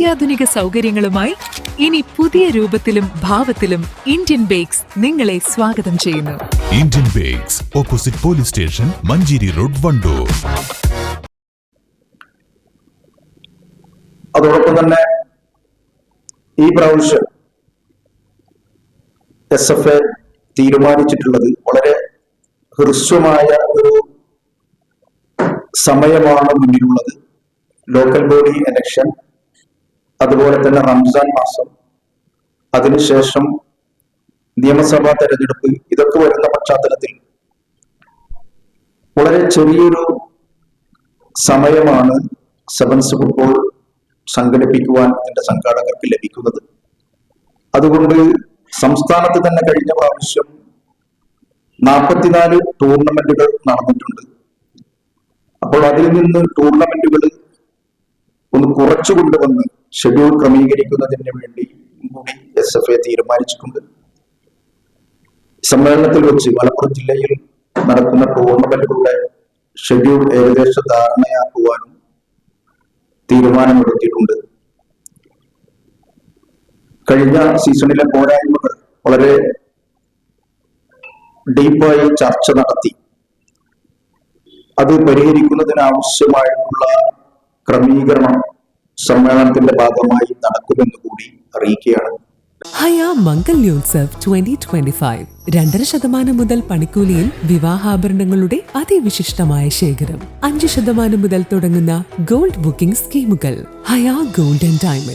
അത്യാധുനിക സൗകര്യങ്ങളുമായി ഇനി പുതിയ രൂപത്തിലും ഭാവത്തിലും ഇന്ത്യൻ ബേക്സ് നിങ്ങളെ സ്വാഗതം ചെയ്യുന്നു. Indian bakes opposite police station Manjeri road Wandoor. അതോടൊപ്പം തന്നെ ഈ പ്രാവശ്യം എസ് എഫ് എ തീരുമാനിച്ചിട്ടുള്ളത് വളരെ ഹ്രസ്വമായ ഒരു സമയമാണ് മുന്നിലുള്ളത്. ലോക്കൽ ബോഡി ഇലക്ഷൻ അതുപോലെ തന്നെ റംസാൻ മാസം അതിനുശേഷം നിയമസഭാ തെരഞ്ഞെടുപ്പ് ഇതൊക്കെ വരുന്ന പശ്ചാത്തലത്തിൽ വളരെ ചെറിയൊരു സമയമാണ് സെവൻസ് ഫുട്ബോൾ സംഘടിപ്പിക്കുവാൻ ഇതിന്റെ സംഘാടകർക്ക് ലഭിക്കുന്നത്. അതുകൊണ്ട് സംസ്ഥാനത്ത് തന്നെ കഴിഞ്ഞ പ്രാവശ്യം നാൽപ്പത്തിനാല് ടൂർണമെന്റുകൾ നടന്നിട്ടുണ്ട്. അപ്പോൾ അതിൽ നിന്ന് ടൂർണമെന്റുകൾ ഒന്ന് കുറച്ചു കൊണ്ടുവന്ന് ഷെഡ്യൂൾ ക്രമീകരിക്കുന്നതിന് വേണ്ടി കൂടി എസ് എഫ് എ തീരുമാനിച്ചിട്ടുണ്ട്. സമ്മേളനത്തിൽ വെച്ച് മലപ്പുറം ജില്ലയിൽ നടക്കുന്ന ടൂർണമെന്റുകളുടെ ഷെഡ്യൂൾ ഏകദേശ ധാരണയാക്കുവാനും തീരുമാനമെടുത്തിട്ടുണ്ട്. കഴിഞ്ഞ സീസണിലെ പോരായ്മകൾ വളരെ ഡീപ്പായി ചർച്ച നടത്തി. അത് പരിഹരിക്കുന്നതിനാവശ്യമായിട്ടുള്ള ക്രമീകരണം സമ്മേളനത്തിന്റെ ഭാഗമായി നടക്കുമെന്ന് കൂടി അറിയിക്കുകയാണ്. ഹയ മംഗല്യോത്സവ് ട്വന്റി ട്വന്റി ഫൈവ് രണ്ടര ശതമാനം മുതൽ പണിക്കൂലിയിൽ വിവാഹാഭരണങ്ങളുടെ അതിവിശിഷ്ടമായ ശേഖരം. അഞ്ച് ശതമാനം മുതൽ തുടങ്ങുന്ന ഗോൾഡ് ബുക്കിംഗ് സ്കീമുകൾ. ഹയ ഗോൾഡൻ ആൻഡ് ഡയമണ്ട്.